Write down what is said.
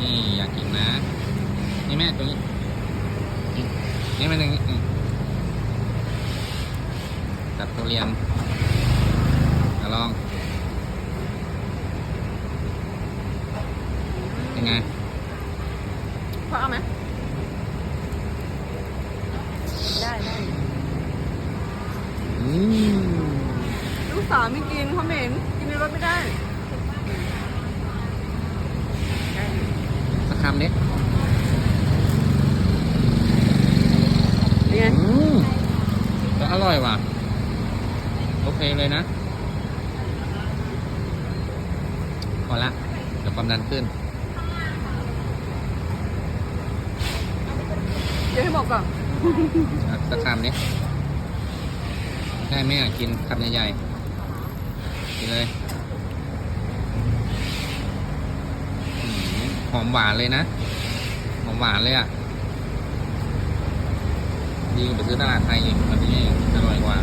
นี่อยากกินนะ นี่แม่ตัวนี้ นี่นี่มันหนึ่งนี่ตัดทุเรียนมาลองเป็นไงพอเอาไหมได้ได้อืมลูกสาวไม่กินเขาเหม็น กินในรถไม่ได้ได้ สัก คำเนี้เป็นไงอืมก็อร่อยว่ะ โอเคเลยนะ พอละ เดี๋ยวความดันขึ้น เดี๋ยวให้บอกก่อนเอาสักคำนี้ได้ไหมอะกินคำใหญ่ๆกินเลยอืม หอมหวานเลยนะ หอมหวานเลยอะ ดีกว่าไปซื้อตลาดไทยอีกแบบนี้อร่อยกว่า